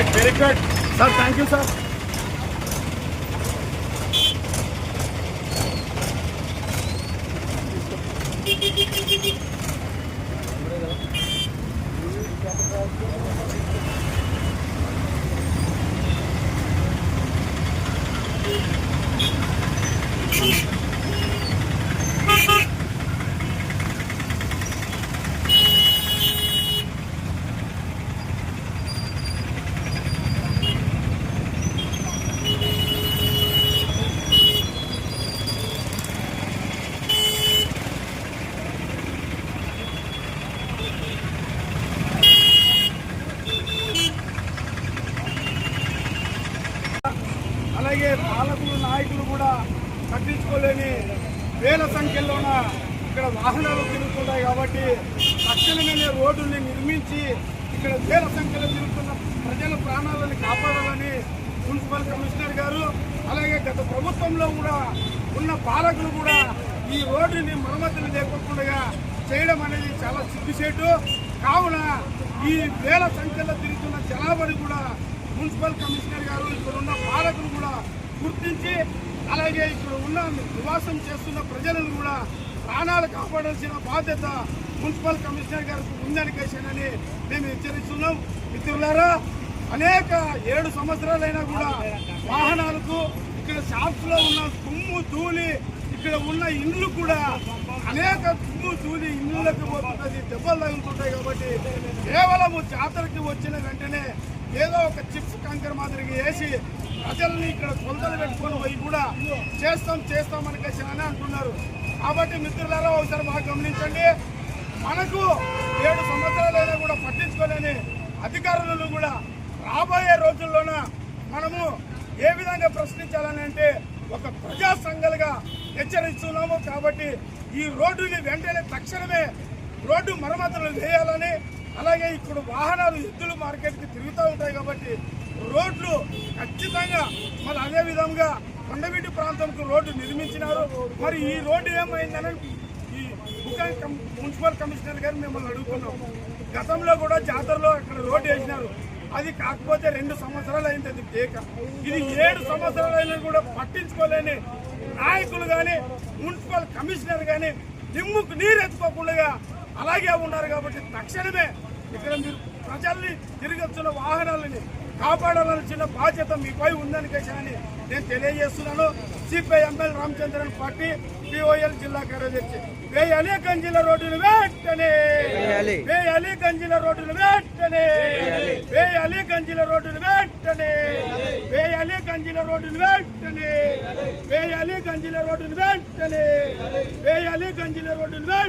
Right very good sir thank you sir అలాగే పాలకులు నాయకులు కూడా పట్టించుకోలేని వేల సంఖ్యలోన ఇక్కడ వాహనాలు తిరుగుతున్నాయి కాబట్టి తక్షణమే రోడ్డుని నిర్మించి ఇక్కడ వేల సంఖ్యలో తిరుగుతున్న ప్రజల ప్రాణాలను కాపాడాలని మున్సిపల్ కమిషనర్ గారు అలాగే గత ప్రభుత్వంలో కూడా ఉన్న పాలకులు కూడా ఈ రోడ్డుని మరమ్మతులు లేకుండా చేయడం అనేది చాలా సిగ్గుసేటు కావున ఈ వేల సంఖ్యలో తిరుగుతున్న జనాభాని కూడా మున్సిపల్ కమిషనర్ గారు ఇక్కడ ఉన్న పాలకులు కూడా గుర్తించి అలాగే ఇక్కడ ఉన్న నివాసం చేస్తున్న ప్రజలను కూడా ప్రాణాలు కాపాడాల్సిన బాధ్యత మున్సిపల్ కమిషనర్ గారికి ఉందని కేసానని మేము హెచ్చరిస్తున్నాం. మిత్రులారా అనేక ఏడు సంవత్సరాలైనా కూడా వాహనాలకు ఇక్కడ షాప్స్లో ఉన్న తుమ్ము ధూళి ఇక్కడ ఉన్న ఇండ్లు కూడా అనేక తుమ్ము ధూళి ఇళ్ళకి పోతుంటుంది దెబ్బలు తగులుతుంటాయి కాబట్టి కేవలం జాతరకి వచ్చిన వెంటనే ఏదో ఒక చిప్స్ కంకర మాదిరిగా వేసి ప్రజల్ని ఇక్కడ కొలతలు పెట్టుకొని పోయి కూడా చేస్తాం చేస్తాం అని అని అంటున్నారు కాబట్టి మిత్రులారా ఒకసారి బాగా గమనించండి. మనకు ఏడు సంవత్సరాలైనా కూడా పట్టించుకోలేని అధికారులను కూడా రాబోయే రోజుల్లోన మనము ఏ విధంగా ప్రశ్నించాలని అంటే ఒక ప్రజా సంఘాలుగా హెచ్చరిస్తున్నాము. కాబట్టి ఈ రోడ్డుని వెంటనే తక్షణమే రోడ్డు మరమ్మతులు వేయాలని అలాగే ఇప్పుడు వాహనాలు ఎద్దులు మార్కెట్కి తిరుగుతూ ఉంటాయి కాబట్టి రోడ్లు ఖచ్చితంగా మరి అదే విధంగా కొండవీటి ప్రాంతంకు రోడ్డు నిర్మించినారు. మరి ఈ రోడ్డు ఏమైందని ఈ బుకాయి మున్సిపల్ కమిషనర్ గారు మిమ్మల్ని అడుగుతున్నాం. గతంలో కూడా జాతరలో అక్కడ రోడ్డు వేసినారు. అది కాకపోతే రెండు సంవత్సరాలు అయింది అది కేక ఇది ఏడు సంవత్సరాలు అయినా కూడా పట్టించుకోలేని నాయకులు కానీ మున్సిపల్ కమిషనర్ కానీ నిమ్ముకు నీరు ఎత్తుకోకుండా అలాగే ఉన్నారు కాబట్టి తక్షణమే ఇక్కడ మీరు ప్రజల్ని తిరిగి వచ్చిన వాహనాలని కాపాడాలనిచిన బాధ్యత మీపై ఉందని కేశాన్ని నేను తెలియజేస్తున్నాను. CPI ML Ramachandran party POL జిల్లా కార్యదర్శి. వేయాలి గంజిల రోడ్డును వెంటనే! వేయాలి. గంజిల రోడ్డును వెంటనే! వేయాలి. గంజిల రోడ్డును వెంటనే! వేయాలి గంజిల రోడ్డును వెంటనే! వేయాలి గంజిల రోడ్డును వెంటనే! వేయాలి గంజిల రోడ్డును వెంటనే!